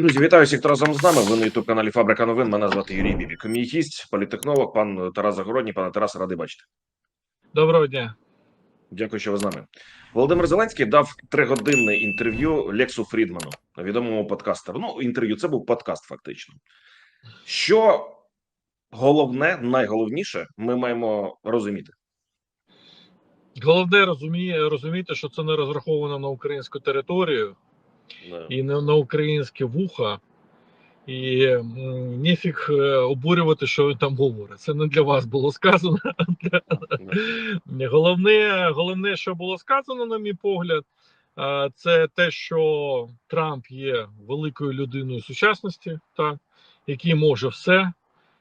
Друзі, вітаю всіх, хто разом з нами. Ви на youtube каналі Фабрика новин. Мене звати Юрій Бібік. Мій гість, політтехнолог, пан Тарас Загородній. Пане Тарас, радий бачити. Доброго дня. Дякую, що ви з нами. Володимир Зеленський дав тригодинне інтерв'ю Лексу Фрідману, відомому подкастеру. Ну, інтерв'ю це був подкаст, фактично. Що головне, найголовніше, ми маємо розуміти. Головне розуміє, розуміти, що це не розраховано на українську територію і не на українське вуха. І ніфіг е, обурювати, що він там говорить. Це не для вас було сказано. Головне, головне, що було сказано, на мій погляд, це те, що Трамп є великою людиною сучасності, та, який може все,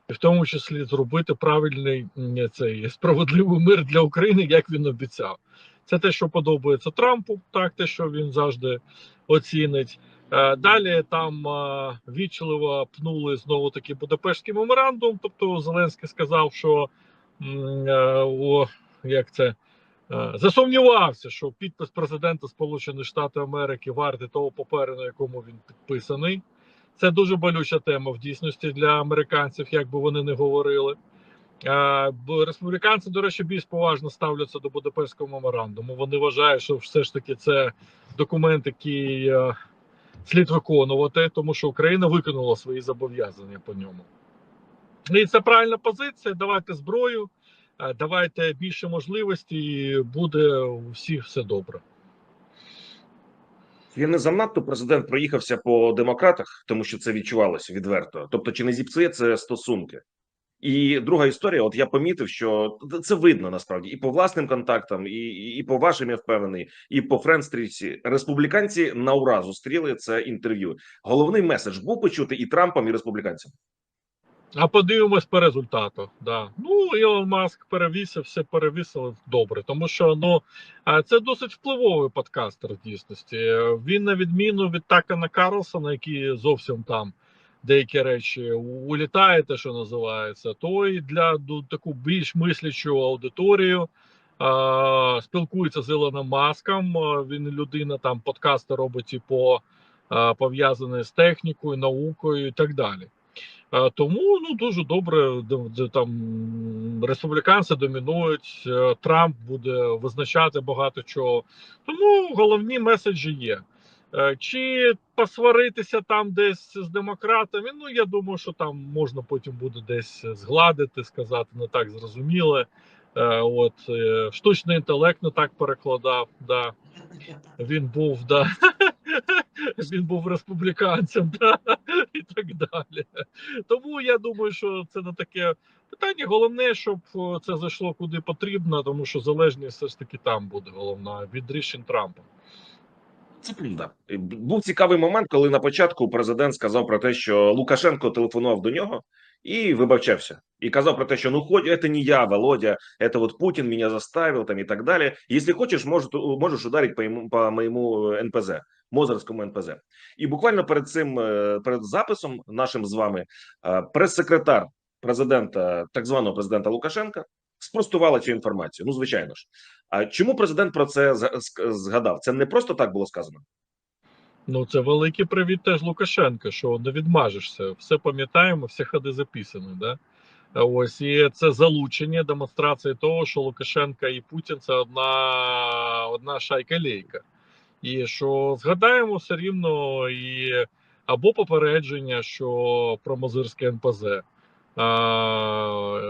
і в тому числі зробити правильний цей справедливий мир для України, як він обіцяв. Це те, що подобається Трампу, так те, що він завжди оцінить. Е, Далі там е, вічливо пнули знову таки Будапештський меморандум. Тобто Зеленський сказав, що е, о, як це засумнівався, що підпис президента Сполучених Штатів Америки вартий того паперу, на якому він підписаний. Це дуже болюча тема в дійсності для американців, як би вони не говорили. Е, Республіканці, до речі, більш поважно ставляться до Будапештського меморандуму. Вони вважають, що все ж таки це документ, який е, слід виконувати, тому що Україна виконала свої зобов'язання по ньому. І це правильна позиція. Давайте зброю, е, давайте більше можливостей, і буде у всіх все добре. Він не занадто президент проїхався по демократах, тому що це відчувалося відверто. Тобто, чи не зіпсує це стосунки? І друга історія, от я помітив, що це видно насправді і по власним контактам, і і по вашим я впевнений, і по френстрічці. Республіканці на ура зустріли це інтерв'ю. Головний меседж був почути і Трампом, і республіканцям. А подивимось по результату. Да. Ну, Ілон Маск перевісив, все перевісило добре, тому що ну це досить впливовий подкастер в дійсності. Він, на відміну від Такана Карлсона, який зовсім там деякі речі улітає, те, що називається, то і для ну, таку більш мислячу аудиторію. А, спілкується з Ілоном Маском. Він людина там подкасти робить і по а, пов'язаний з технікою, наукою і так далі. Тому ну дуже добре, там республіканці домінують. е, Трамп буде визначати багато чого. Тому головні меседжі є. Е, Чи посваритися там десь з демократами? Ну я думаю, що там можна потім буде десь згладити, сказати не так зрозуміле. Е, От е, штучний інтелект не так перекладав. Да. Він був, да. Він був республіканцем, да, і так далі. Тому я думаю, що це не таке питання. Головне, щоб це зайшло куди потрібно, тому що залежність все ж таки там буде головна від рішень Трампа. Правда. Був цікавий момент, коли на початку президент сказав про те, що Лукашенко телефонував до нього і вибачався, і казав про те, що ну хоч це не я, Володя, це от Путін мене заставив там і так далі. Якщо хочеш, можеш, можеш ударити по йому по моєму НПЗ, Мозерському НПЗ. І буквально перед цим е, перед записом нашим з вами е, прес-секретар президента, так званого президента Лукашенка, спростувала цю інформацію. Ну, звичайно ж. А чому президент про це згадав? Це не просто так було сказано. Ну це великий привіт теж Лукашенка, що не відмажешся. Все пам'ятаємо, всі ходи записані. Да? Ось і це залучення, демонстрація того, що Лукашенка і Путін це одна, одна шайка лейка. І що згадаємо все рівно і або попередження, що про Мозирське НПЗ.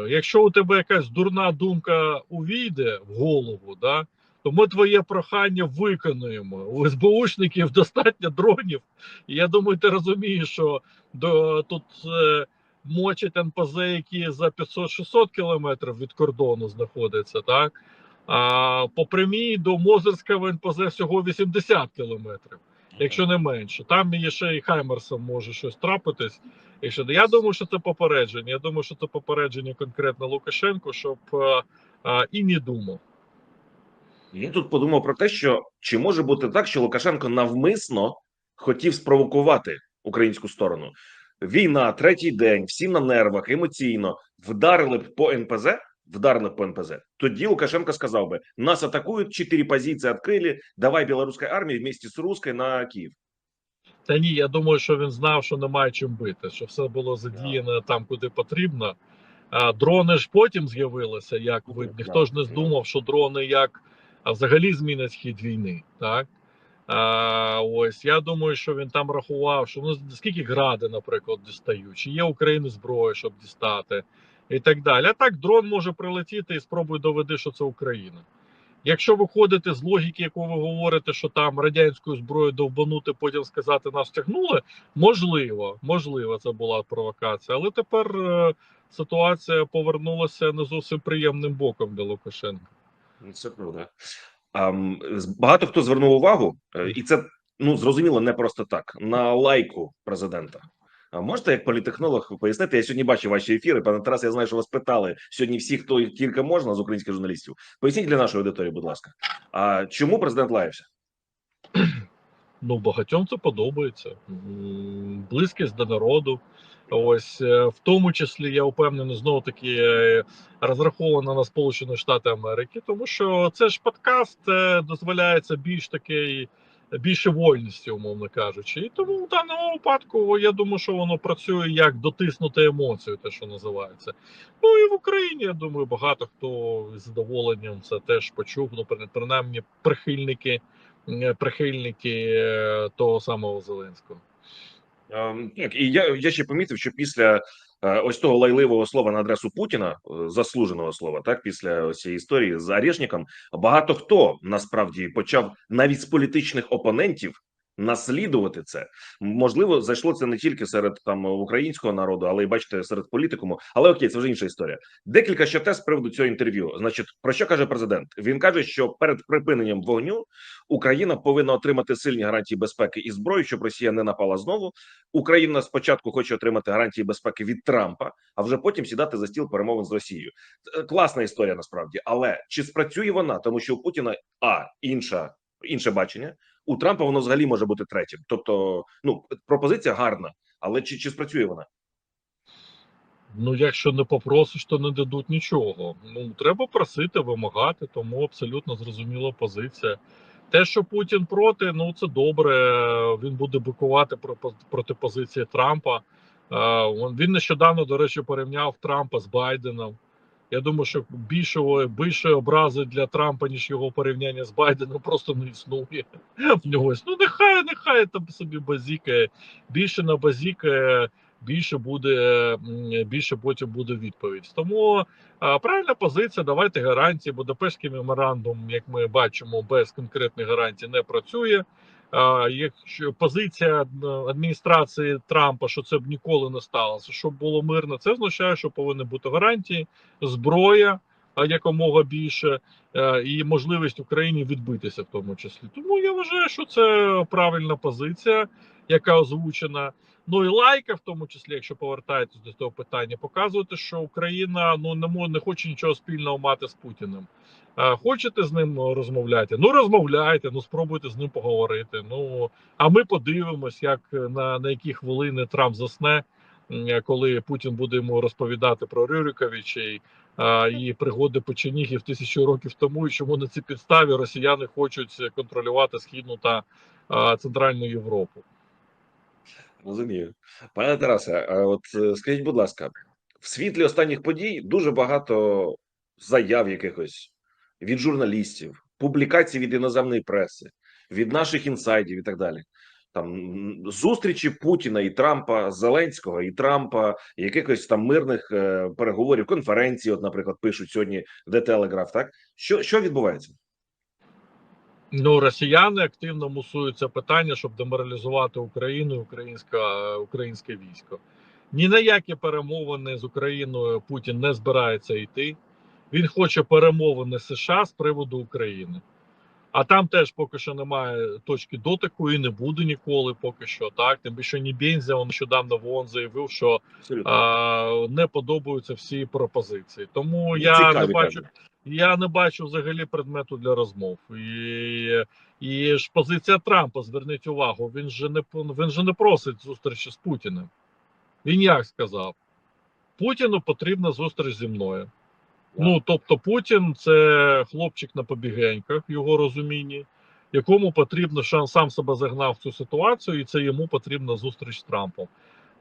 Якщо у тебе якась дурна думка увійде в голову, да, то ми твоє прохання виконуємо. У СБУшників достатньо дронів. І я думаю, ти розумієш, що до, тут е, мочать НПЗ, які за 500-600 кілометрів від кордону знаходяться, так? А по прямій до Мозерського НПЗ всього 80 кілометрів, якщо не менше. Там є ще і Хаймерсом може щось трапитись. Якщо я думаю, що це попередження. Я думаю, що це попередження конкретно Лукашенку, щоб е, е, і не думав. Я тут подумав про те, що чи може бути так, що Лукашенко навмисно хотів спровокувати українську сторону. Війна, третій день, всі на нервах, емоційно вдарили б по НПЗ, вдарили б по НПЗ. Тоді Лукашенко сказав би: нас атакують, чотири позиції відкрили, давай білоруська армія вместе з русською на Київ. Та ні, я думаю, що він знав, що немає чим бити, що все було задіяно там, куди потрібно. А дрони ж потім з'явилися, як ви Ну, ніхто ж не здумав, що дрони як а, взагалі змінять хід війни. Так а, ось я думаю, що він там рахував, що ну скільки гради, наприклад, дістають, чи є України зброя, щоб дістати, і так далі. А так дрон може прилетіти і спробуй доведи, що це Україна. Якщо виходити з логіки, яку ви говорите, що там радянською зброєю довбанути, потім сказати нас тягнули, можливо, можливо, це була провокація, але тепер е, ситуація повернулася не зовсім приємним боком для Лукашенка. Ну, Це правда. З- багато хто звернув увагу, е, і це ну зрозуміло не просто так на лайку президента. Можете як політехнолог пояснити? Я сьогодні бачив ваші ефіри. Пане Тарас, я знаю, що вас питали сьогодні. Всі, хто тільки можна з українських журналістів. Поясніть для нашої аудиторії, будь ласка. А чому президент лаявся? Ну, багатьом це подобається. Близькість до народу. Ось е, в тому числі я впевнений, знову таки е, розраховано на Сполучені Штати Америки, тому що це ж подкаст е, дозволяється більш такий. Більше вольності, умовно кажучи, і тому в даному випадку я думаю, що воно працює як дотиснути емоцію, те, що називається. Ну і в Україні я думаю, багато хто з задоволенням це теж почув. Ну принаймні прихильники прихильники е, того самого Зеленського. Ем, Так, і я, я ще помітив, що після ось того лайливого слова на адресу Путіна, е, заслуженого слова, так після цієї історії з Арешником, багато хто насправді почав навіть з політичних опонентів наслідувати це. Можливо, зайшло це не тільки серед там українського народу, але й бачите, серед політикуму. Але окей, це вже інша історія. Декілька ще тез з приводу цього інтерв'ю. Значить, про що каже президент? Він каже, що перед припиненням вогню Україна повинна отримати сильні гарантії безпеки і зброю, щоб Росія не напала знову. Україна спочатку хоче отримати гарантії безпеки від Трампа, а вже потім сідати за стіл перемовин з Росією. Це Класна історія насправді, але чи спрацює вона? Тому що у Путіна а інша інше бачення. У Трампа воно взагалі може бути третім. Тобто, ну пропозиція гарна, але чи, чи спрацює вона? Ну, якщо не попросиш, то не дадуть нічого. Ну треба просити, вимагати, тому абсолютно зрозуміла позиція. Те, що Путін проти, ну це добре. Він буде бикувати про- проти позиції Трампа. Е, Він нещодавно, до речі, порівняв Трампа з Байденом. Я думаю, що більшого більшої образи для Трампа, ніж його порівняння з Байденом, просто не існує. В нього ну нехай, нехай там собі базікає. Більше на базікає, більше буде більше потім буде відповідь. Тому правильна позиція. Давайте гарантії. Будапештський меморандум, як ми бачимо, без конкретних гарантій не працює. Якщо позиція е, адміністрації Трампа, що це б ніколи не сталося, щоб було мирно, це означає, що повинні бути гарантії, зброя якомога більше, е, і можливість Україні відбитися в тому числі. Тому я вважаю, що це правильна позиція, яка озвучена. Ну і лайка, в тому числі, якщо повертаєтесь до того питання, показувати, що Україна ну не мо- не хоче нічого спільного мати з Путіним. А, хочете з ним розмовляти? Ну розмовляйте, ну спробуйте з ним поговорити. Ну а ми подивимось, як на, на які хвилини Трамп засне, коли Путін буде йому розповідати про Рюриковичей а, і пригоди печенігів тисячу років тому, і чому на цій підставі росіяни хочуть контролювати східну та центральну Європу. Розумію, пане Тарасе. От е, скажіть, будь ласка, в світлі останніх подій дуже багато заяв якихось від журналістів, публікацій від іноземної преси, від наших інсайдів і так далі. Там зустрічі Путіна і Трампа, Зеленського і Трампа, якихось там мирних е, переговорів, конференції. От, наприклад, пишуть сьогодні The Telegraph, Так що, що відбувається? Ну, росіяни активно мусують це питання, щоб деморалізувати Україну, і українська, українське військо. Ні на які перемовини з Україною Путін не збирається йти. Він хоче перемовини США з приводу України. А там теж поки що немає точки дотику і не буде ніколи поки що. Так, тим більше ні Бензя, він нещодавно в ООН заявив, що а, не подобаються всі пропозиції. Тому І я цікаві, не бачу. Я не бачу взагалі предмету для розмов. І, і ж позиція Трампа, зверніть увагу, він же не він же не просить зустрічі з Путіним. Він як сказав: Путіну потрібна зустріч зі мною. Ну тобто, Путін це хлопчик на побігеньках, в його розумінні. якому потрібно, що сам себе загнав в цю ситуацію, і це йому потрібна зустріч з Трампом.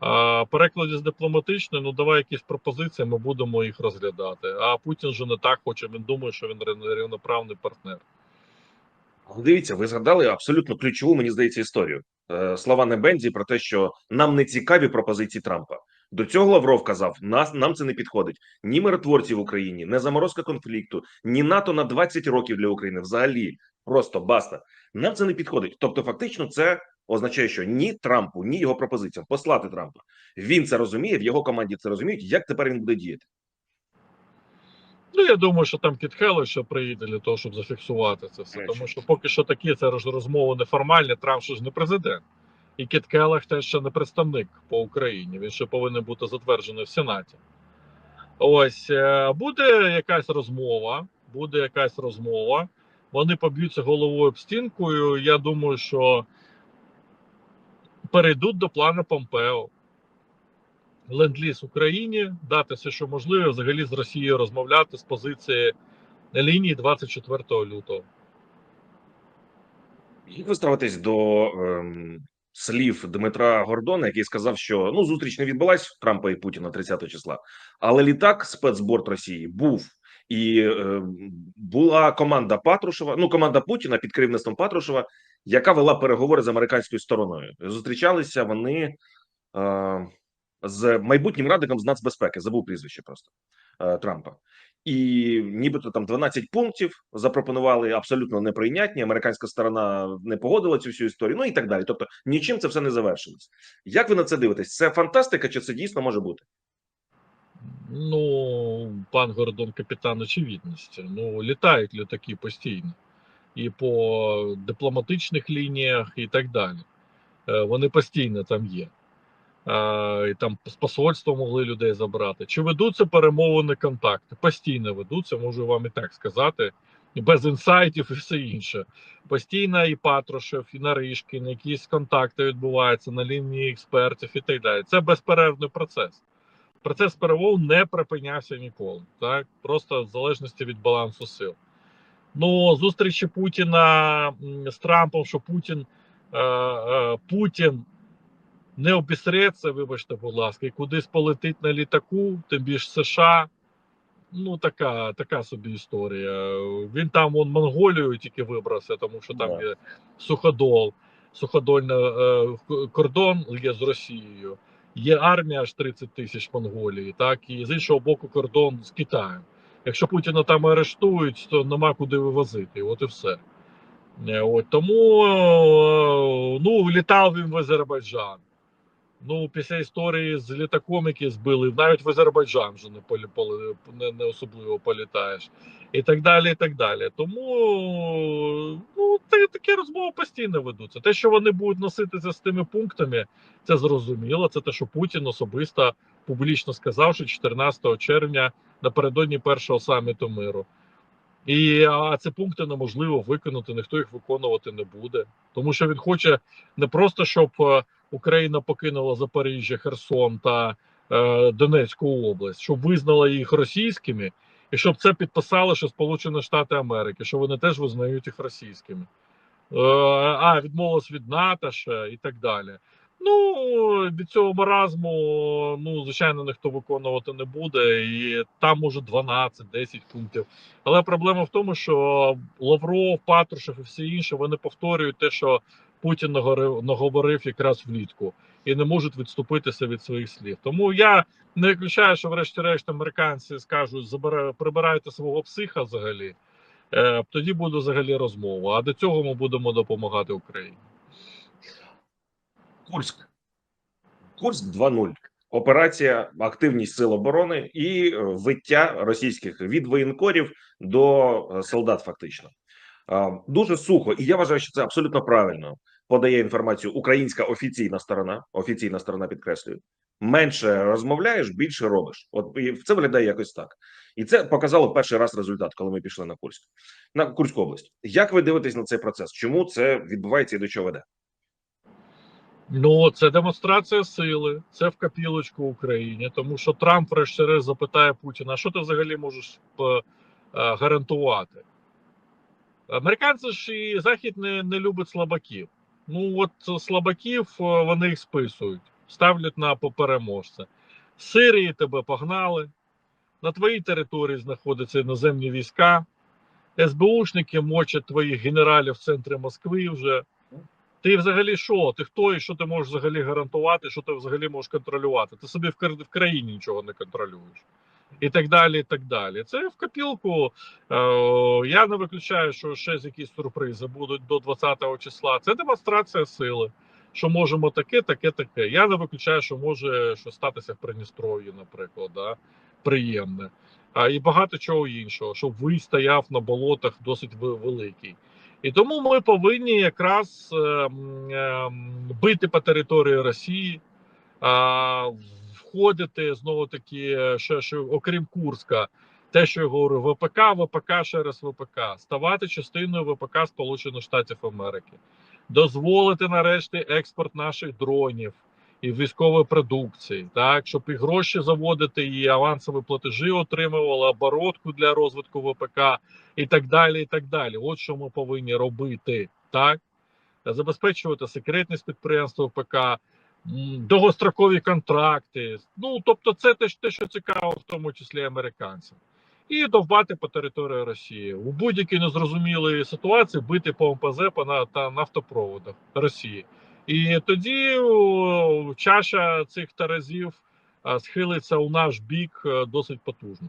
А перекладі з дипломатичної, ну давай якісь пропозиції, ми будемо їх розглядати. А Путін же не так хоче. Він думає, що він рівно- рівноправний партнер. Але Дивіться, ви згадали абсолютно ключову, мені здається, історію. Е, Слова Небензі про те, що нам не цікаві пропозиції Трампа. До цього Лавров казав: нас нам це не підходить. Ні миротворці в Україні, ні заморозка конфлікту, ні НАТО на 20 років для України. Взагалі, просто баста. Нам це не підходить. Тобто, фактично, це означає, що ні Трампу, ні його пропозиціям послати Трампа. Він це розуміє, в його команді це розуміють. Як тепер він буде діяти? Ну, я думаю, що там Хеллер ще приїде для того, щоб зафіксувати це все. Тому що поки що такі це роз- розмови неформальні, Трамп ж не президент. І Кіт Келлер теж ще не представник по Україні. Він ще повинен бути затверджений в Сенаті. Ось е, буде якась розмова. Буде якась розмова. Вони поб'ються головою об стінку. і Я думаю, що перейдуть до плану Помпео. Ленд-ліз Україні, дати все, що можливо, взагалі з Росією розмовляти з позиції лінії 24 лютого. Як ви ставитесь до ем, слів Дмитра Гордона, який сказав, що ну зустріч не відбулась Трампа і Путіна 30 числа, але літак спецборд Росії був. І е, була команда Патрушева, ну команда Путіна під керівництвом Патрушева, яка вела переговори з американською стороною. Зустрічалися вони е, з майбутнім радником з нацбезпеки, забув прізвище просто е, Трампа. І нібито там 12 пунктів запропонували абсолютно неприйнятні. Американська сторона не погодила цю всю історію. Ну і так далі. Тобто нічим це все не завершилось. Як ви на це дивитесь? Це фантастика, чи це дійсно може бути? Ну, пан Гордон капітан очевидності. Ну, літають літаки постійно. І по дипломатичних лініях, і так далі. Е, Вони постійно там є. Е, І там з посольства могли людей забрати. Чи ведуться перемовини контакти? Постійно ведуться, можу вам і так сказати. Без інсайтів і все інше. Постійно і Патрушев, і Наришкін, якісь контакти відбуваються на лінії експертів і так далі. Це безперервний процес. Процес перемов не припинявся ніколи, так просто в залежності від балансу сил. Ну, зустрічі Путіна з Трампом, що Путін е, е, Путін не обісреться, вибачте, будь ласка, і кудись полетить на літаку, тим більш США. Ну, така, така собі історія. Він там вон Монголію тільки вибрався, тому що там є суходол, суходольний е, кордон є з Росією. Є армія аж 30 тисяч Монголії, так і з іншого боку кордон з Китаєм. Якщо Путіна там арештують, то нема куди вивозити. От і все. Е, От, тому е, ну, літав він в Азербайджан. Ну, після історії з літаком, який збили, навіть в Азербайджан вже не, полі, поли- не, не особливо політаєш. І так далі, і так далі. Тому ну, та- такі розмови постійно ведуться. Те, що вони будуть носитися з тими пунктами, це зрозуміло. Це те, що Путін особисто публічно сказав, що 14 червня напередодні першого саміту миру. І а ці пункти неможливо виконати, ніхто їх виконувати не буде. Тому що він хоче не просто, щоб е, Україна покинула Запоріжжя, Херсон та е, Донецьку область, щоб визнала їх російськими, і щоб це підписали, що Сполучені Штати Америки, що вони теж визнають їх російськими. Е, а відмовилась від НАТО ще і так далі. Ну від цього маразму, ну звичайно, ніхто виконувати не буде, і там може 12-10 пунктів. Але проблема в тому, що Лавров, Патрушев і всі інші вони повторюють те, що Путін наговорив, якраз влітку, і не можуть відступитися від своїх слів. Тому я не виключаю, що врешті-решт американці скажуть, прибирайте свого психа взагалі. Е, тоді буде взагалі розмова. А до цього ми будемо допомагати Україні. Курськ. Курськ 2.0. Операція, активність сил оборони і е, виття російських від воєнкорів до е, солдат. Фактично дуже сухо, і я вважаю, що це абсолютно правильно. Подає інформацію українська офіційна сторона. Офіційна сторона підкреслюю. Менше розмовляєш, більше робиш. От і це виглядає якось так. І це показало перший раз результат, коли ми пішли на Курськ, на Курську область. Як ви дивитесь на цей процес? Чому це відбувається і до чого веде? Ну, це демонстрація сили, це в копілочку Україні, тому що Трамп врешті-решт запитає Путіна, що ти взагалі можеш е, е, гарантувати? Американці ж і Захід не, не любить слабаків. Ну от слабаків е, вони їх списують, ставлять на попереможця. З Сирії тебе погнали, на твоїй території знаходяться іноземні війська, СБУшники мочать твоїх генералів в центрі Москви вже. Ти взагалі що? Ти хто і що ти можеш взагалі гарантувати, що ти взагалі можеш контролювати? Ти собі в країні нічого не контролюєш. І так далі, і так далі. Це в копілку. Е, я не виключаю, що ще якісь сюрпризи будуть до 20-го числа. Це демонстрація сили. Що можемо таке, таке, таке. Я не виключаю, що може що статися в Придністров'ї, наприклад, да? приємне. А, і багато чого іншого, щоб ви стояв на болотах досить великий. І тому ми повинні якраз ем, ем, бити по території Росії, а, входити знову таки, ще, ще, окрім Курська, те, що я говорю, ВПК, ВПК, ще раз ВПК, ставати частиною ВПК Сполучених Штатів Америки, дозволити нарешті експорт наших дронів і військової продукції, так щоб і гроші заводити, і авансові платежі отримували, оборотку для розвитку ВПК і так далі. І так далі. От що ми повинні робити, так забезпечувати секретність підприємства ВПК, довгострокові контракти. Ну тобто, це те, що- цікаво, в тому числі американцям. І довбати по території Росії у будь-якій незрозумілій ситуації бити по МПЗ та нафтопроводах Росії. І тоді чаша цих таразів схилиться у наш бік е, досить потужно.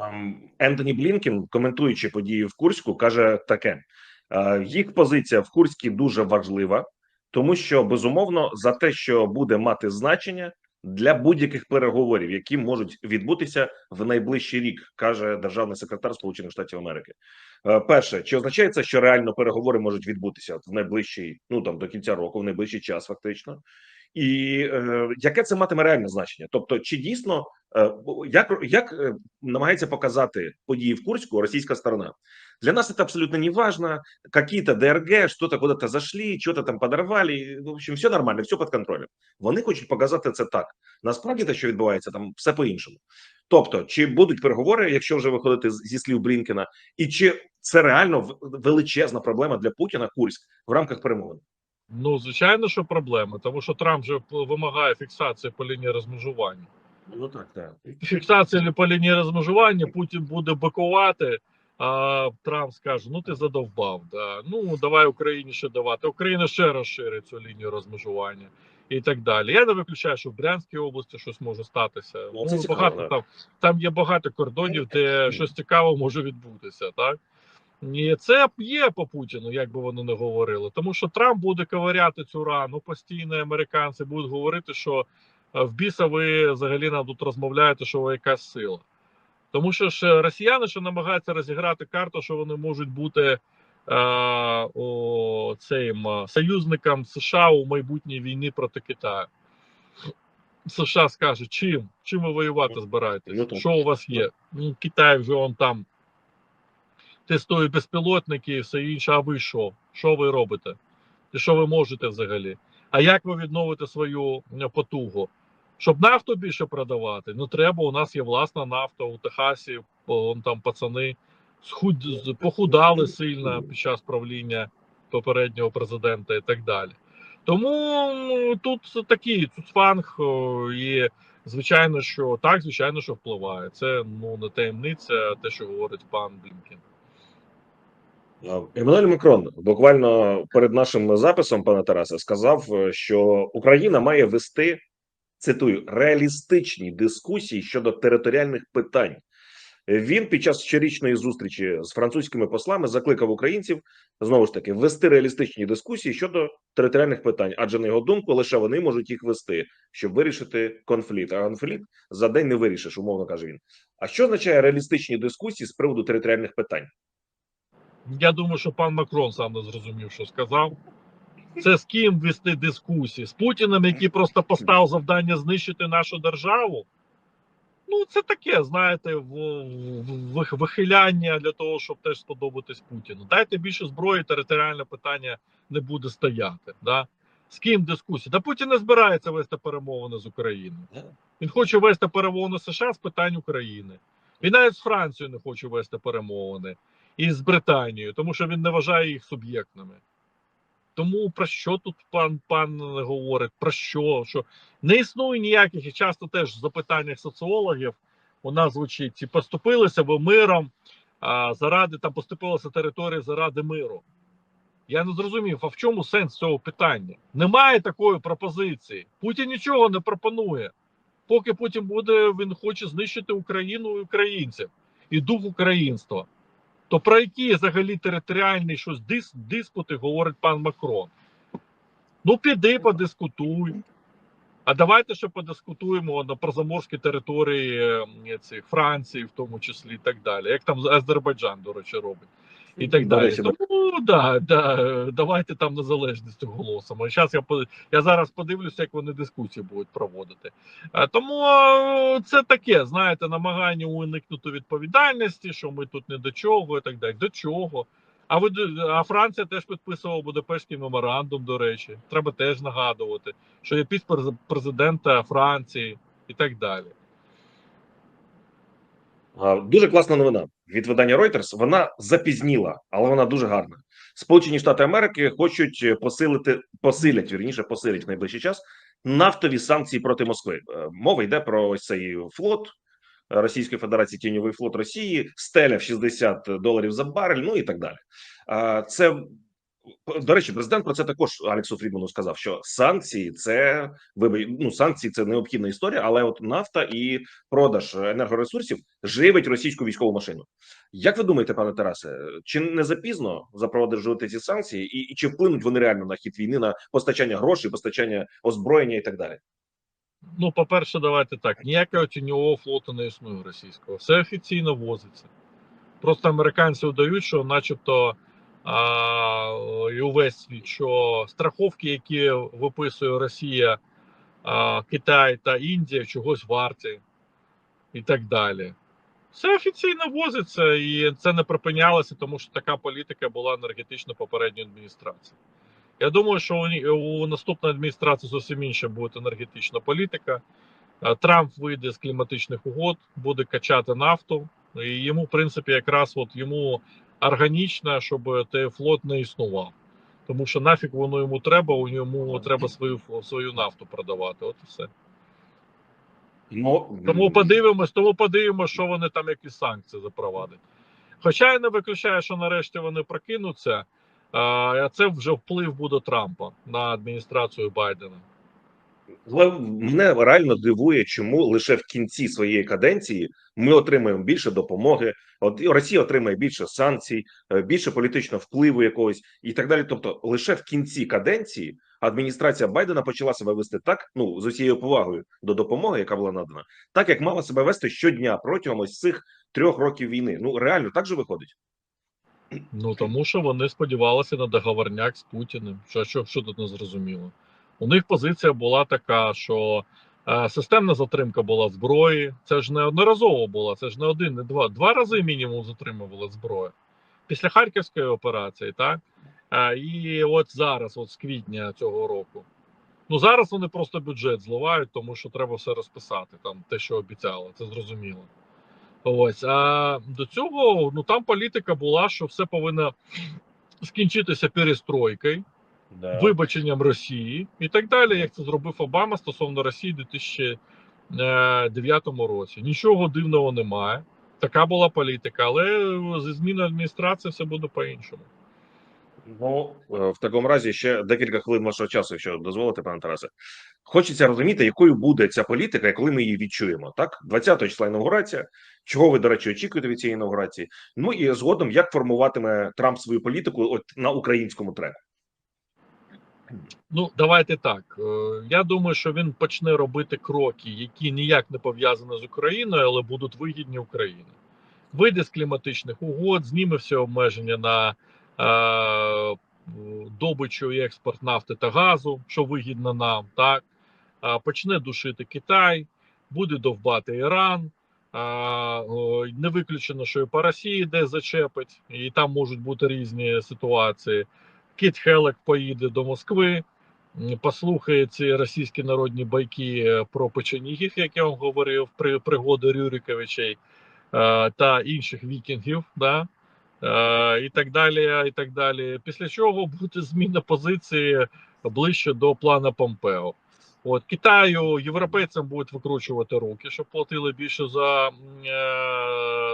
Ем, Ентоні Блінкен, коментуючи події в Курську, каже таке: е, їх позиція в Курській дуже важлива, тому що безумовно за те, що буде мати значення для будь-яких переговорів, які можуть відбутися в найближчий рік, каже державний секретар Сполучених Штатів Америки. Е, Перше, чи означає це, що реально переговори можуть відбутися в найближчий, ну там до кінця року, в найближчий час, фактично. І е, яке це матиме реальне значення? Тобто, чи дійсно е, як, як е, намагається показати події в Курську російська сторона? Для нас это абсолютно не важно. Какие-то ДРГ, что-то куда-то зашли, что-то там подорвали. В общем, все нормально, все під контролем. Вони хочуть показати це так. Насправді те, що відбувається, там все по-іншому. Тобто, чи будуть переговори, якщо вже виходити зі слів Блінкена, і чи це реально величезна проблема для Путіна Курськ в рамках перемовин? Ну, звичайно, що проблема, тому що Трамп же п- вимагає фіксації по лінії розмежування. Ну так, так. Фіксація по лінії розмежування, Путін буде бикувати, а Трамп скаже: ну ти задовбав. Да. Ну давай Україні ще давати. Україна ще розширить цю лінію розмежування і так далі. Я не виключаю, що в Брянській області щось може статися. Ну, це цікаво, багато да. там, там є багато кордонів, де щось цікаве може відбутися, так? І це є по Путіну, як би вони не говорили. Тому що Трамп буде ковиряти цю рану постійно. Американці будуть говорити, що е, в біса ви взагалі нам тут розмовляєте, що ви якась сила. Тому що ж росіяни ще намагаються розіграти карту, що вони можуть бути е, о, цим е, союзникам США у майбутній війні проти Китаю. США скаже, чим? Чим ви воювати Ну, збираєтесь? Що у вас є? Ну, Китай вже он там тестує безпілотники і все інше. А ви що? Що ви робите? І що ви можете взагалі? А як ви відновите свою е, потугу? Щоб нафту більше продавати, ну треба. У нас є власна нафта у Техасі. Вон там пацани похудали сильно під час правління попереднього президента і так далі. Тому ну, тут такий цуцфанг, і звичайно, що так, звичайно, що впливає. Це ну не таємниця, те, що говорить пан Блінкен. Еммануель Макрон буквально перед нашим записом, пане Тарасе, сказав, е, що Україна має вести цитую реалістичні дискусії щодо територіальних питань. Він під час щорічної зустрічі з французькими послами закликав українців знову ж таки вести реалістичні дискусії щодо територіальних питань, адже на його думку, лише вони можуть їх вести, щоб вирішити конфлікт. А конфлікт за день не вирішиш, умовно каже він. А що означає реалістичні дискусії з приводу територіальних питань? Я думаю, що пан Макрон сам не зрозумів, що сказав. Це з ким вести дискусії? З Путіним, який просто поставив завдання знищити нашу державу. Ну, це таке, знаєте, в, в, в- вихиляння для того, щоб теж сподобатись Путіну. Дайте більше зброї, територіальне питання не буде стояти. Да? З ким дискусії? Та Путін не збирається вести перемовини з Україною. Він хоче вести перемовини з США з питань України. Він навіть з Францією не хоче вести перемовини. із Британією, тому що він не вважає їх суб'єктними. Тому про що тут пан пан говорить? Про що? що не існує ніяких і часто теж в запитаннях соціологів у нас звучить: чи поступилися ви миром а, заради там поступилася територія заради миру? Я не зрозумів, а в чому сенс цього питання? Немає такої пропозиції. Путін нічого не пропонує. Поки Путін буде, він хоче знищити Україну і українців і дух українства. То про які взагалі територіальні щось дис, диспути говорить пан Макрон? Ну, піди, подискутуй. А давайте ще подискутуємо на прозаморські території цих Франції, в тому числі, і так далі. Як там Азербайджан, до речі, робить. І так далі. речі. Тому да, да, давайте там незалежність голосимо. Зараз я я зараз подивлюся, як вони дискусії будуть проводити. Е, Тому е, це таке, знаєте, намагання уникнути відповідальності, що ми тут не до чого і так далі. До чого? А ви а Франція теж підписувала Будапештський меморандум, до речі. Треба теж нагадувати, що є підпис президента Франції і так далі. Дуже класна новина від видання Reuters. Вона запізніла, але вона дуже гарна. Сполучені Штати Америки хочуть посилити, посилять вірніше, посилять в найближчий час нафтові санкції проти Москви. Е, Мова йде про ось цей флот е, Російської Федерації, тіньовий флот Росії, стеля в 60 доларів за барель, ну і так далі. Це до речі, президент про це також Алексу Фрідману сказав, що санкції це ну санкції це необхідна історія, але от нафта і продаж енергоресурсів живить російську військову машину. Як ви думаєте, пане Тарасе, чи не запізно запровадити ці санкції, і, і чи вплинуть вони реально на хід війни, на постачання грошей, постачання озброєння і так далі? Ну, по-перше, давайте так: ніякого тіньового флоту не існує російського. Все офіційно возиться. Просто американці вдають, що, начебто, і увесь світ, що страховки, які виписує Росія, Китай та Індія, чогось варті і так далі. Все офіційно возиться, і це не припинялося, тому що така політика була енергетично попередньої адміністрації. Я думаю, що у, наступної адміністрації зовсім інша буде енергетична політика. Трамп вийде з кліматичних угод, буде качати нафту, і йому, в принципі, якраз от йому органічно, щоб той флот не існував. Тому що нафіг воно йому треба, у ньому треба свою свою нафту продавати. От і все. Ну Тому подивимось, тому подивимось, що вони там якісь санкції запровадять. Хоча я не виключаю, що нарешті вони прокинуться, а це вже вплив буде Трампа на адміністрацію Байдена. Мене реально дивує, чому лише в кінці своєї каденції ми отримаємо більше допомоги. От Росія отримає більше санкцій, е, більше політичного впливу якогось і так далі. Тобто, лише в кінці каденції адміністрація Байдена почала себе вести так, ну з усією повагою до допомоги, яка була надана, так як мала себе вести щодня протягом ось цих трьох років війни. Ну реально так же виходить. Ну тому що вони сподівалися на договорняк з Путіним. Що, що, що тут не зрозуміло? У них позиція була така, що е, системна затримка була зброї. Це ж не одноразово була, це ж не один, не два. Два рази мінімум затримували зброю. Після Харківської операції, так? Е, і от зараз, от з квітня цього року. Ну зараз вони просто бюджет зливають, тому що треба все розписати, там те, що обіцяли, це зрозуміло. Ось а до цього ну там політика була, що все повинно скінчитися перестройкою, вибаченням Росії і так далі, як це зробив Обама стосовно Росії у 2009 році. Нічого дивного немає. Така була політика, але зі зміною адміністрації все буде по-іншому. Ну е, в такому разі ще декілька хвилин вашого часу, якщо дозволите, пане Тарасе. Хочеться розуміти, якою буде ця політика, і коли ми її відчуємо. Так, 20 числа інаугурація. Чого ви, до речі, очікуєте від цієї інаугурації? Ну і згодом, як формуватиме Трамп свою політику от на українському треку? Ну, давайте так. Е, Я думаю, що він почне робити кроки, які ніяк не пов'язані з Україною, але будуть вигідні Україні. Вийде з кліматичних угод, зніме всі обмеження на е, добичу і експорт нафти та газу, що вигідно нам, так Е, почне душити Китай, буде довбати Іран. Е, о, не виключено, що і по Росії десь зачепить, і там можуть бути різні ситуації. Кіт Хелек поїде до Москви, послухає ці російські народні байки е, про печенігів, як я вам говорив, при пригоди Рюриковичей е, та інших вікінгів. Да? е, і так далі. І так далі. Після чого буде зміна позиції ближче до плана Помпео. От Китаю європейцям будуть викручувати руки, щоб платили більше за,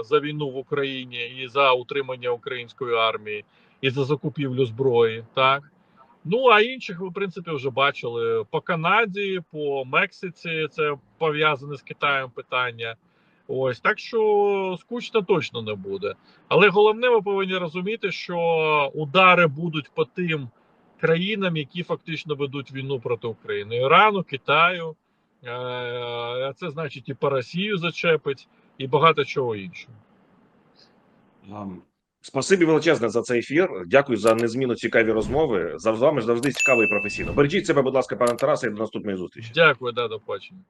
за війну в Україні і за утримання української армії, і за закупівлю зброї. Так ну а інших ви в принципі вже бачили по Канаді, по Мексиці. Це пов'язане з Китаєм питання. Ось так що скучно точно не буде. Але головне, ви повинні розуміти, що удари будуть по тим країнам, які фактично ведуть війну проти України: Ірану, Китаю. Е, Це значить і по Росію зачепить, і багато чого іншого. Спасибі величезне за цей ефір. Дякую за незмінно цікаві розмови. За вами завжди цікаво і професійно. Бережіть себе, будь ласка, пане Тарасе, і до наступної зустрічі. Дякую, да, до побачення.